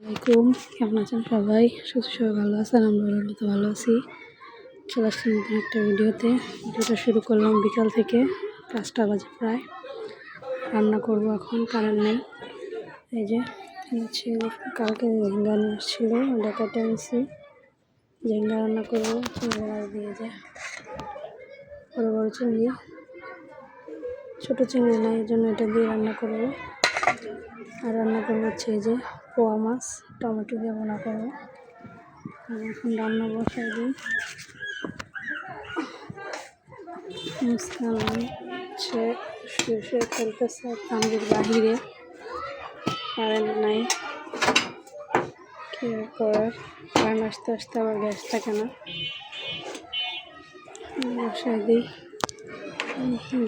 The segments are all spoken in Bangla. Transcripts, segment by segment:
আসসালামাইকুম কেমন আছেন সবাই? সুস্থ সবাই ভালো আছেন আমরা তো ভালো আছি। চলে আসছি নতুন একটা ভিডিওতে। ভিডিওটা শুরু করলাম বিকাল থেকে পাঁচটা বাজে প্রায়। রান্না করব এখন, কারেন্ট নেই। এই যে হচ্ছে কালকে ঝিঙ্গা আসছিল ওটা কেটে নিয়েছি ঝিঙ্গা রান্না করব চিংড়ি দিয়ে যে বড়ো বড়ো চিংড়ি। ছোটো চিংড়ি নাই এই জন্য এটা দিয়ে রান্না করব। আর রান্না করব হচ্ছে এই যে পোয়া মাছ, টমেটো দিয়ে রান্না করব। এখন রান্না বসাই দিই। মুসকান হচ্ছে শুয়ে খেলতেছে কান্দির বাহিরে। কারেন্ট নাই। কি করার? কারেন্ট আসতে আসতে আবার গ্যাস থাকে না। বসাই দিই।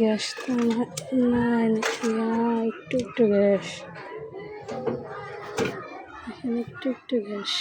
গ্যাস তো নাই একটু একটু গ্যাস। একটু একটু গ্যাস।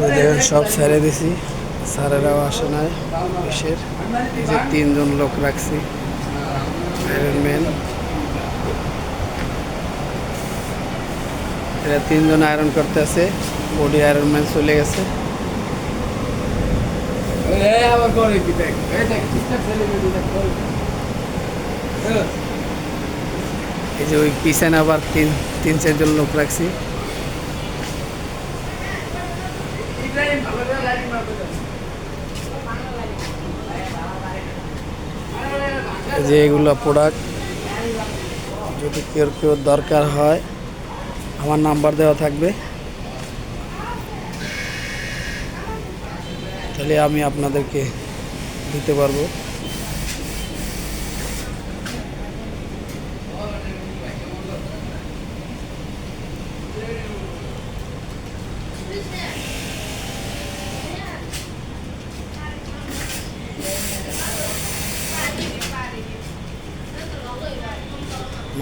দেখেন সব ছেড়ে দিছি। স্যারেরাও আসে নাই দেশের এই যে তিনজন লোক রাখছি আয়রনম্যান এরা তিনজন আয়রন করতে আছে বডি আয়রনম্যান চলে গেছে। এই যে ওই পিছনে আবার তিন তিন চারজন লোক রাখছি। যে এগুলো প্রোডাক্ট যদি কেউ কেউ দরকার হয়, আমার নাম্বার দেওয়া থাকবে। তাহলে আমি আপনাদেরকে দিতে পারব।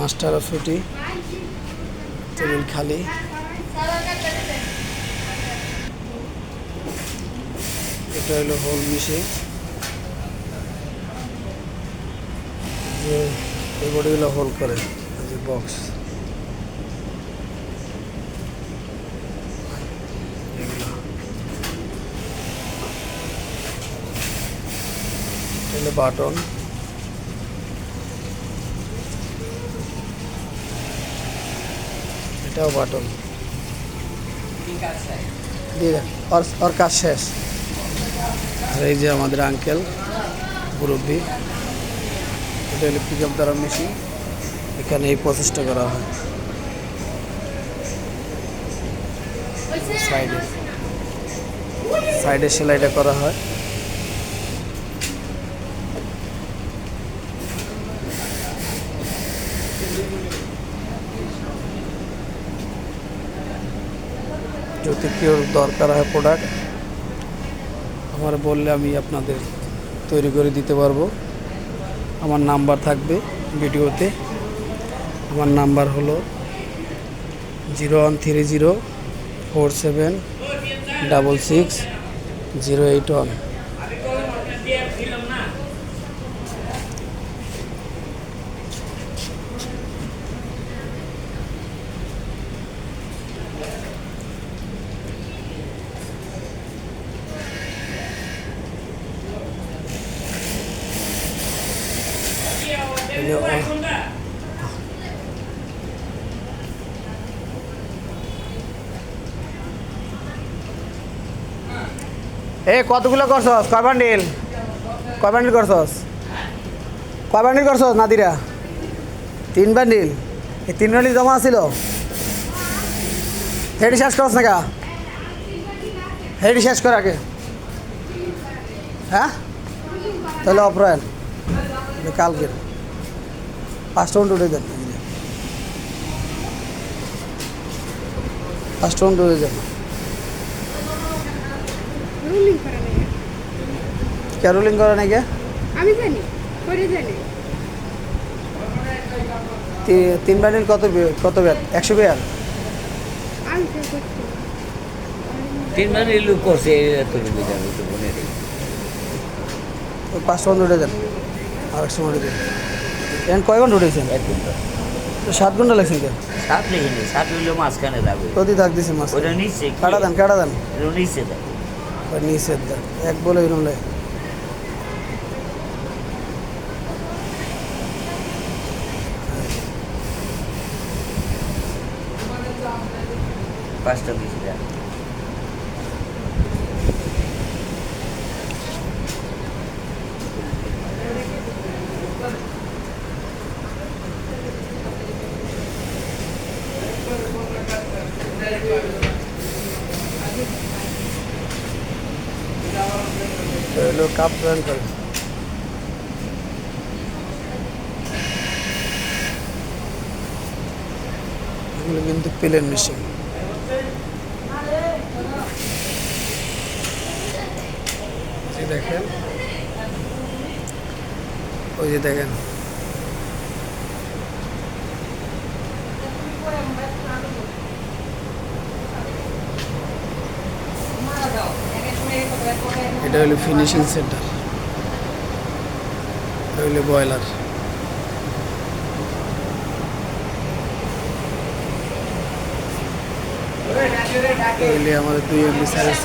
মাস্টার অফ ছুটি টেবিল খালি। এটা হলো হোল মিশে এই বডিগুলো হোল করে বক্স বাটন এটাও বাটন দিয়ে দেন ওর কাজ শেষ। আর এই যে আমাদের আঙ্কেল মুরব্বী এটা হলো পিক আপ দ্বারা মেশিন এখানে এই প্রসেসটা করা হয়। সাইডে সাইডে সেলাইটা করা হয়। যদি কেউ দরকার হয় প্রোডাক্ট আমার বললে আমি আপনাদের তৈরি করে দিতে পারব। আমার নাম্বার থাকবে ভিডিওতে। আমার নাম্বার হলো zero one three zero four seven double six zero eight one এ, কতগুলো করছস? কয় বান্ডিল? কয় বান্ডিল করছস? কয় বান্ডিল করছস, নাদিরা? তিন বান্ডিল। এই তিন বান্ডিল জমা ছিল হেডি শেষ করছ না কা হেডি শেষ কর আগে। হ্যাঁ? তাহলে অপ্রায়ণ। কালকের। পাঁচটা ঘণ্টা উঠে দেন পাঁচটা ঘণ্টা উঠে দেন। রুলিং করে ক্যারোলিং করে নাকি আমি জানি করে জানি। তিন বান্ডিল কত বে- কত ব্যাট? একশো বিয়ার আমি তো করছি। তিন মানে লোক করছে এত রুবি যাবে তো মনে নেই। পাঁচটা উঠে দেন। আর একশো দেন এখন কয় ঘণ্টা উঠেছেন? এক ঘণ্টা। তো সাত ঘণ্টা লাগছেন কেন সাত লেখিনি সাত হইলেও মাঝখানে যাবে। প্রতি থাক দিছে মাছ ওটা নিচ্ছে কি? কাটা দেন কাটা দেন। দেয় ওই নিচে দেন। এক বলে এরম লাই পাঁচটা নিচ্ছে দেয় হলো কাপ জয়েন করে। এগুলো কিন্তু প্লেন মেশিন দেখেন। ওই যে দেখেন। এটা হলো ফিনিশিং সেন্টার এটা হলো বয়লার আমাদের দুই এমবি সাইজ